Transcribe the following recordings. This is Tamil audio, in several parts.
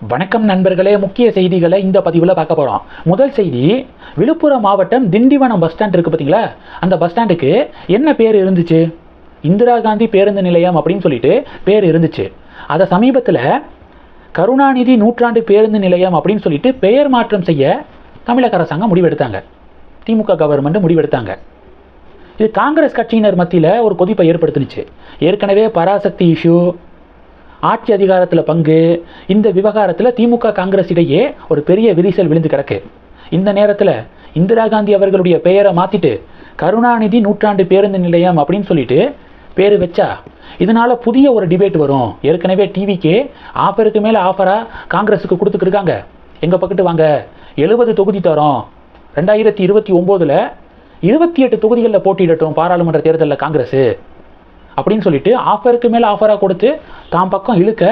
வணக்கம் நண்பர்களே முக்கிய செய்திகளை இந்த பதிவில் பார்க்க போகிறோம் முதல் செய்தி விழுப்புரம் மாவட்டம் திண்டிவனம் பஸ் ஸ்டாண்ட் இருக்குது பார்த்தீங்களா அந்த பஸ் ஸ்டாண்டுக்கு என்ன பேர் இருந்துச்சு? இந்திரா காந்தி பேருந்து நிலையம் அப்படின்னு சொல்லிட்டு பேர் இருந்துச்சு. அதை சமீபத்தில் கருணாநிதி நூற்றாண்டு பேருந்து நிலையம் அப்படின்னு சொல்லிட்டு பெயர் மாற்றம் செய்ய தமிழக அரசாங்கம் முடிவெடுத்தாங்க. திமுக கவர்மெண்ட் முடிவெடுத்தாங்க. இது காங்கிரஸ் கட்சியினர் மத்தியில் ஒரு கொதிப்பை ஏற்படுத்துனுச்சு. ஏற்கனவே பராசக்தி இஷ்யூ ஆட்சி அதிகாரத்தில் பங்கு இந்த விவகாரத்தில் திமுக காங்கிரஸ் இடையே ஒரு பெரிய விரிசல் விழுந்து கிடக்கு. இந்த நேரத்தில் இந்திரா காந்தி அவர்களுடைய பெயரை மாற்றிட்டு கருணாநிதி நூற்றாண்டு பேருந்து நிலையம் அப்படின்னு சொல்லிட்டு பேர் வச்சா இதனால் புதிய ஒரு டிபேட் வரும். ஏற்கனவே டிவிக்கு ஆஃபருக்கு மேலே ஆஃபராக காங்கிரஸுக்கு கொடுத்துக்கிருக்காங்க எங்கள் பக்கத்து வாங்க எழுபது தொகுதி தரோம். ரெண்டாயிரத்தி இருபத்தி ஒம்போதில் இருபத்தி எட்டு தொகுதிகளில் போட்டியிடட்டும் பாராளுமன்ற தேர்தலில் காங்கிரஸ். அப்படின்னு சொல்லிட்டு ஆஃபருக்கு மேலே ஆஃபராக கொடுத்து தாம் பக்கம் இழுக்க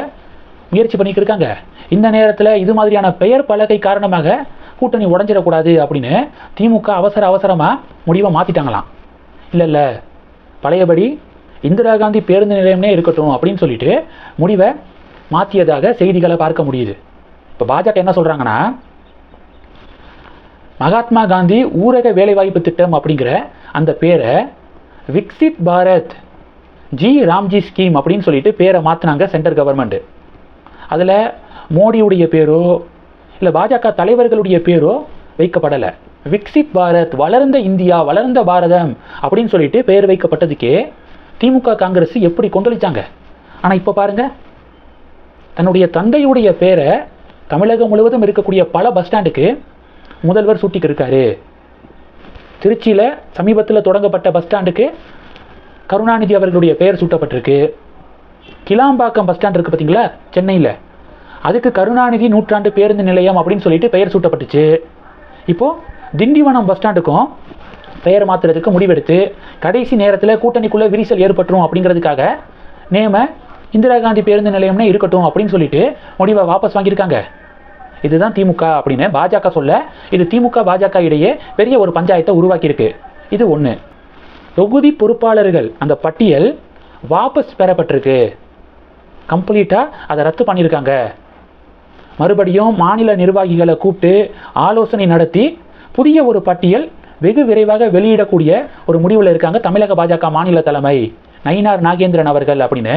முயற்சி பண்ணிட்டு இருக்காங்க. இந்த நேரத்தில் இது மாதிரியான பெயர் பலகை காரணமாக கூட்டணி உடஞ்சிடக்கூடாது அப்படின்னு திமுக அவசர அவசரமாக முடிவை மாற்றிட்டாங்களாம் இல்லை இல்லை. பழையபடி இந்திரா காந்தி பேருந்து நிலையம்னே இருக்கட்டும் அப்படின்னு சொல்லிட்டு முடிவை மாற்றியதாக செய்திகளை பார்க்க முடியுது. இப்போ பாஜக என்ன சொல்கிறாங்கன்னா மகாத்மா காந்தி ஊரக வேலைவாய்ப்பு திட்டம் அப்படிங்கிற அந்த பேரை விக்சித் பாரத் ஜி ராம்ஜி ஸ்கீம் அப்படின்னு சொல்லிட்டு பேரை மாற்றினாங்க சென்ட்ரல் கவர்மெண்ட். அதில் மோடியுடைய பேரோ இல்லை பாஜக தலைவர்களுடைய பேரோ வைக்கப்படலை. விக்சித் பாரத் வளர்ந்த இந்தியா வளர்ந்த பாரதம் அப்படின்னு சொல்லிட்டு பெயர் வைக்கப்பட்டதுக்கே திமுக காங்கிரஸ் எப்படி கொந்தளிச்சாங்க? ஆனால் இப்போ பாருங்க தன்னுடைய தந்தையுடைய பேரை தமிழகம் முழுவதும் இருக்கக்கூடிய பல பஸ் ஸ்டாண்டுக்கு முதல்வர் சூட்டிக்கு இருக்காரு திருச்சியில் சமீபத்தில் தொடங்கப்பட்ட பஸ் ஸ்டாண்டுக்கு கருணாநிதி அவர்களுடைய பெயர் சூட்டப்பட்டிருக்கு. கிளாம்பாக்கம் பஸ் ஸ்டாண்ட் இருக்குது பார்த்தீங்களா? சென்னையில். அதுக்கு கருணாநிதி நூற்றாண்டு பேருந்து நிலையம் அப்படின்னு சொல்லிட்டு பெயர் சூட்டப்பட்டுச்சு. இப்போது திண்டிவனம் பஸ் ஸ்டாண்டுக்கும் பெயர் மாற்றுறதுக்கு முடிவெடுத்து கடைசி நேரத்தில் கூட்டணிக்குள்ளே விரிசல் ஏற்பட்டுரும் அப்படிங்கிறதுக்காக நேம இந்திரா காந்தி பேருந்து நிலையம்னே இருக்கட்டும் அப்படின்னு சொல்லிட்டு முடிவை வாபஸ் வாங்கியிருக்காங்க. இதுதான் திமுக அப்படின்னு பாஜக சொல்ல இது திமுக பாஜக இடையே பெரிய ஒரு பஞ்சாயத்தை உருவாக்கியிருக்கு. இது ஒன்று தொகுதி பொறுப்பாளர்கள் அந்த பட்டியல் வாபஸ் பெறப்பட்டிருக்கு. கம்ப்ளீட்டாக அதை ரத்து பண்ணியிருக்காங்க. மறுபடியும் மாநில நிர்வாகிகளை கூப்பிட்டு ஆலோசனை நடத்தி புதிய ஒரு பட்டியல் வெகு விரைவாக வெளியிடக்கூடிய ஒரு முடிவில் இருக்காங்க தமிழக பாஜக மாநில தலைமை. நயினார் நாகேந்திரன் அவர்கள் அப்படின்னு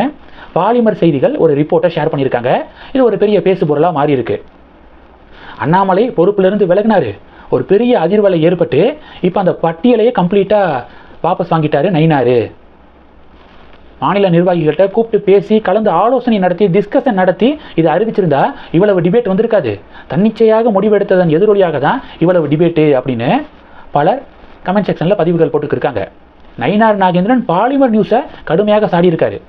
பாலிமர் செய்திகள் ஒரு ரிப்போர்ட்டை ஷேர் பண்ணியிருக்காங்க. இது ஒரு பெரிய பேசுபொருளாக மாறி இருக்கு அண்ணாமலை பொறுப்பிலிருந்து விலகினாரு. ஒரு பெரிய அதிர்வலை ஏற்பட்டு இப்போ அந்த பட்டியலையே கம்ப்ளீட்டாக வாபஸ் வாங்கிட்டாரு நயினாரு. மாநில நிர்வாகிகள்கிட்ட கூப்பிட்டு பேசி கலந்து ஆலோசனை நடத்தி டிஸ்கஷன் நடத்தி இதை அறிவிச்சிருந்தா இவ்வளவு டிபேட் வந்திருக்காது. தன்னிச்சையாக முடிவெடுத்ததன் எதிரொலியாக தான் இவ்வளவு டிபேட்டு அப்படின்னு பலர் கமெண்ட் செக்ஷனில் பதிவுகள் போட்டுக்கிருக்காங்க. நயினார் நாகேந்திரன் பாலிமர் நியூஸை கடுமையாக சாடியிருக்காரு.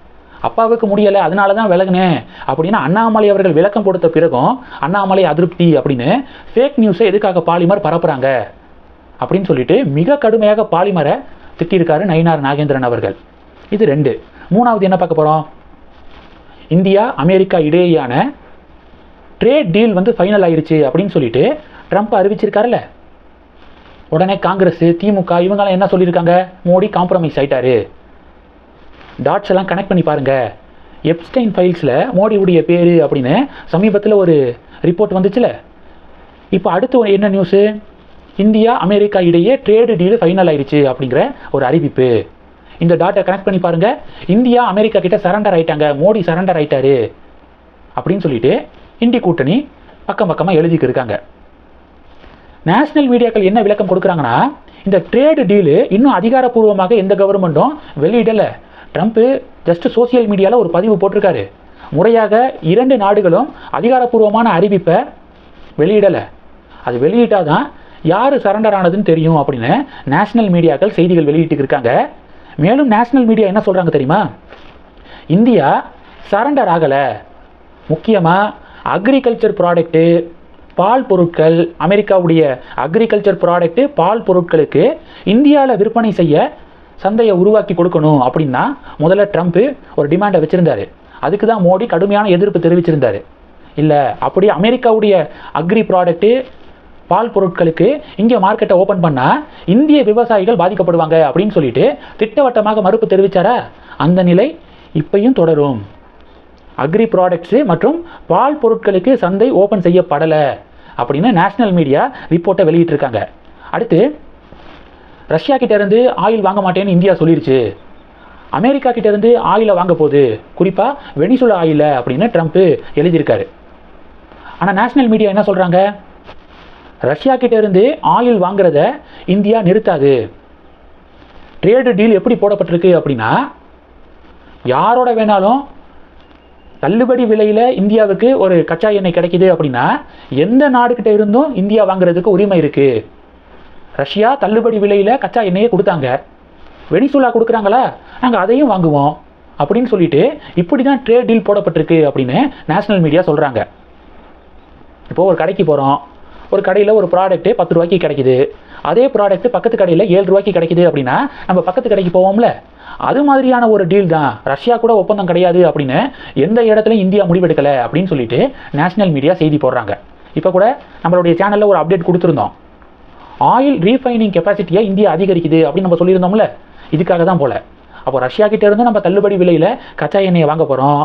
அப்பாவுக்கு முடியலை அதனால தான் விலகுனேன் அப்படின்னு அண்ணாமலை அவர்கள் விளக்கம் கொடுத்த பிறகும் அண்ணாமலை அதிருப்தி அப்படின்னு ஃபேக் நியூஸை எதுக்காக பாலிமர் பரப்புகிறாங்க அப்படின்னு சொல்லிட்டு மிக கடுமையாக பாலிமரை திட்டியிருக்காரு நயினார் நாகேந்திரன் அவர்கள். இது ரெண்டு. மூணாவது என்ன பார்க்க போகிறோம் இந்தியா அமெரிக்கா இடையேயான ட்ரேட் டீல் வந்து ஃபைனல் ஆயிடுச்சு அப்படின்னு சொல்லிட்டு ட்ரம்ப் அறிவிச்சிருக்காருல்ல. உடனே காங்கிரஸ் திமுக இவங்கெல்லாம் என்ன சொல்லியிருக்காங்க? மோடி காம்ப்ரமைஸ் ஆயிட்டாரு. டாட்ஸ் எல்லாம் கனெக்ட் பண்ணி பாருங்க. எப்ஸ்டைன் ஃபைல்ஸில் மோடியுடைய பேர் அப்படின்னு சமீபத்தில் ஒரு ரிப்போர்ட் வந்துச்சுல. இப்போ அடுத்து என்ன நியூஸு இந்தியா அமெரிக்கா இடையே ட்ரேடு டீல் ஃபைனல் ஆயிடுச்சு அப்படிங்கிற ஒரு அறிவிப்பு. இந்த டாட்டை கனெக்ட் பண்ணி பாருங்க. இந்தியா அமெரிக்கா கிட்ட சரண்டர் ஆயிட்டாங்க. மோடி சரண்டர் ஆயிட்டாரு. அப்படின்னு சொல்லிட்டு இந்தி கூட்டணி பக்கம் பக்கமாக எழுதிக்கு இருக்காங்க. நேஷனல் மீடியாக்கள் என்ன விளக்கம் கொடுக்குறாங்கன்னா இந்த ட்ரேடு டீலு இன்னும் அதிகாரப்பூர்வமாக எந்த கவர்மெண்ட்டும் வெளியிடலை. ட்ரம்ப்பு ஜஸ்ட் சோசியல் மீடியாவில் ஒரு பதிவு போட்டிருக்காரு. முறையாக இரண்டு நாடுகளும் அதிகாரப்பூர்வமான அறிவிப்பை வெளியிடலை. அது வெளியிட்டால் தான் யார் சரண்டர் ஆனதுன்னு தெரியும் அப்படின்னு நேஷனல் மீடியாக்கள் செய்திகள் வெளியிட்டு இருக்காங்க. மேலும் நேஷனல் மீடியா என்ன சொல்கிறாங்க தெரியுமா? இந்தியா சரண்டர் ஆகலை. முக்கியமாக அக்ரிகல்ச்சர் ப்ராடக்ட்டு பால் பொருட்கள் அமெரிக்காவுடைய அக்ரிகல்ச்சர் ப்ராடக்ட்டு பால் பொருட்களுக்கு இந்தியாவில் விற்பனை செய்ய சந்தையை உருவாக்கி கொடுக்கணும் அப்படின்னா முதல்ல ட்ரம்ப்பு ஒரு டிமாண்டை வச்சுருந்தாரு. அதுக்கு தான் மோடி கடுமையான எதிர்ப்பு தெரிவிச்சிருந்தாரு. இல்லை அப்படி அமெரிக்காவுடைய அக்ரி ப்ராடக்ட்டு பால் பொருட்களுக்கு இங்கே மார்க்கெட்டை ஓப்பன் பண்ணால் இந்திய விவசாயிகள் பாதிக்கப்படுவாங்க அப்படின்னு சொல்லிட்டு திட்டவட்டமாக மறுப்பு தெரிவித்தாரா அந்த நிலை இப்பையும் தொடரும். அக்ரி ப்ராடக்ட்ஸு மற்றும் பால் பொருட்களுக்கு சந்தை ஓப்பன் செய்யப்படலை அப்படின்னு நேஷனல் மீடியா ரிப்போர்ட்டை வெளியிட்டிருக்காங்க. அடுத்து ரஷ்யா கிட்டேருந்து ஆயில் வாங்க மாட்டேன்னு இந்தியா சொல்லிருச்சு. அமெரிக்கா கிட்டேருந்து ஆயிலை வாங்க போகுது. குறிப்பாக வெனிசுலா ஆயில அப்படின்னு ட்ரம்ப் எழுதியிருக்காரு. ஆனால் நேஷனல் மீடியா என்ன சொல்கிறாங்க ரஷ்யா கிட்ட இருந்து ஆயில் வாங்குறத இந்தியா நிறுத்தாது. ட்ரேடு டீல் எப்படி போடப்பட்டிருக்கு அப்படின்னா யாரோட வேணாலும் தள்ளுபடி விலையில் இந்தியாவுக்கு ஒரு கச்சா எண்ணெய் கிடைக்கிது அப்படின்னா எந்த நாடுகிட்ட இருந்தும் இந்தியா வாங்குறதுக்கு உரிமை இருக்குது ரஷ்யா தள்ளுபடி விலையில் கச்சா எண்ணெயை கொடுத்தாங்க. வெனிசுலா கொடுக்குறாங்களா? நாங்கள் அதையும் வாங்குவோம் அப்படின்னு சொல்லிட்டு இப்படி தான் ட்ரேட் டீல் போடப்பட்டிருக்கு அப்படின்னு நேஷனல் மீடியா சொல்கிறாங்க இப்போது ஒரு கடைக்கு போகிறோம் ஒரு கடையில் ஒரு ப்ராடக்ட்டு பத்து ரூபாய்க்கு கிடைக்குது. அதே ப்ராடக்ட் பக்கத்து கடையில் ஏழு ரூபாய்க்கு கிடைக்குது அப்படின்னா நம்ம பக்கத்து கடைக்கு போவோம்ல. அது மாதிரியான ஒரு டீல் தான். ரஷ்யா கூட ஒப்பந்தம் கிடையாது அப்படின்னு எந்த இடத்துலையும் இந்தியா முடிவெடுக்கலை அப்படின்னு சொல்லிட்டு நேஷனல் மீடியா செய்தி போடுறாங்க. இப்போ கூட நம்மளுடைய சேனலில் ஒரு அப்டேட் கொடுத்துருந்தோம். ஆயில் ரீஃபைனிங் கெப்பாசிட்டியை இந்தியா அதிகரிக்குது அப்படின்னு நம்ம சொல்லியிருந்தோம்ல. இதுக்காக தான் போல. அப்போ ரஷ்யா கிட்ட இருந்து நம்ம தள்ளுபடி விலையில் கச்சா எண்ணெயை வாங்க போகிறோம்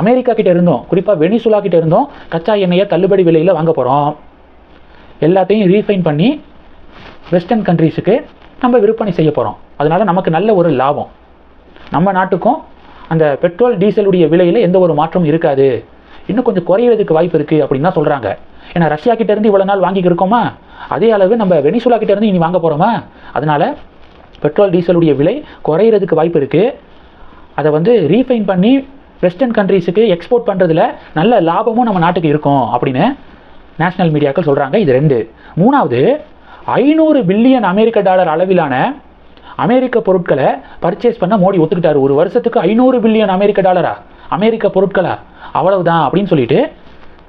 அமெரிக்கா கிட்ட இருந்தோம் குறிப்பாக வெனிசுலா கிட்ட இருந்தும் கச்சா எண்ணெயை தள்ளுபடி விலையில் வாங்க போகிறோம் எல்லாத்தையும் ரீஃபைன் பண்ணி வெஸ்டர்ன் கண்ட்ரீஸுக்கு நம்ம விற்பனை செய்ய போகிறோம் அதனால் நமக்கு நல்ல ஒரு லாபம். நம்ம நாட்டுக்கும் அந்த பெட்ரோல் டீசலுடைய விலையில் எந்த ஒரு மாற்றமும் இருக்காது. இன்னும் கொஞ்சம் குறையிறதுக்கு வாய்ப்பு இருக்குது அப்படின்னு தான் சொல்கிறாங்க ஏன்னா ரஷ்யா கிட்டேருந்து இவ்வளோ நாள் வாங்கிக்கிருக்கோமா இருக்கோமா? அதே அளவு நம்ம வெனிசுலா கிட்டேருந்து இனி வாங்க போகிறோமா அதனால் பெட்ரோல் டீசலுடைய விலை குறையிறதுக்கு வாய்ப்பு இருக்குது அதை வந்து ரீஃபைன் பண்ணி வெஸ்டர்ன் கண்ட்ரீஸுக்கு எக்ஸ்போர்ட் பண்ணுறதுல நல்ல லாபமும் நம்ம நாட்டுக்கு இருக்கும் அப்படின்னு நேஷனல் மீடியாக்கள் சொல்கிறாங்க இது ரெண்டு. மூணாவது ஐநூறு பில்லியன் அமெரிக்க டாலர் அளவிலான அமெரிக்க பொருட்களை பர்ச்சேஸ் பண்ண மோடி ஒத்துக்கிட்டாரு. ஒரு வருஷத்துக்கு ஐநூறு பில்லியன் அமெரிக்க டாலரா? அமெரிக்க பொருட்களா? அவ்வளவுதான் அப்படின்னு சொல்லிட்டு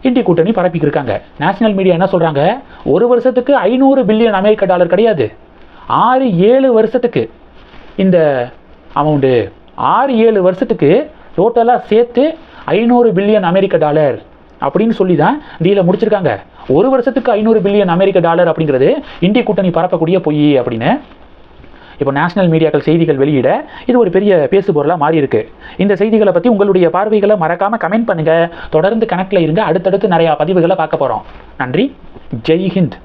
இந்தி கூட்டணி பரப்பிக்கு இருக்காங்க. நேஷனல் மீடியா என்ன சொல்கிறாங்க ஒரு வருஷத்துக்கு ஐநூறு பில்லியன் அமெரிக்க டாலர் கிடையாது. ஆறு ஏழு வருஷத்துக்கு இந்த அமௌண்ட்டு ஆறு ஏழு வருஷத்துக்கு டோட்டலாக சேர்த்து ஐநூறு பில்லியன் அமெரிக்க டாலர். அப்படின்னு சொல்லி தான் டீலை முடிச்சிருக்காங்க. ஒரு வருஷத்துக்கு ஐநூறு பில்லியன் அமெரிக்க டாலர் அப்படிங்கிறது இந்திய கூட்டணி பரப்பக்கூடிய பொய் அப்படின்னு இப்போ நேஷனல் மீடியாக்கள் செய்திகள் வெளியிட இது ஒரு பெரிய பேசுபொருளாக மாறி இருக்கு இந்த செய்திகளை பற்றி உங்களுடைய பார்வைகளை மறக்காமல் கமெண்ட் பண்ணுங்கள் தொடர்ந்து கணக்கில் இருங்க. அடுத்தடுத்து நிறையா பதிவுகளை பார்க்க போகிறோம் நன்றி. ஜெய் ஹிந்த்.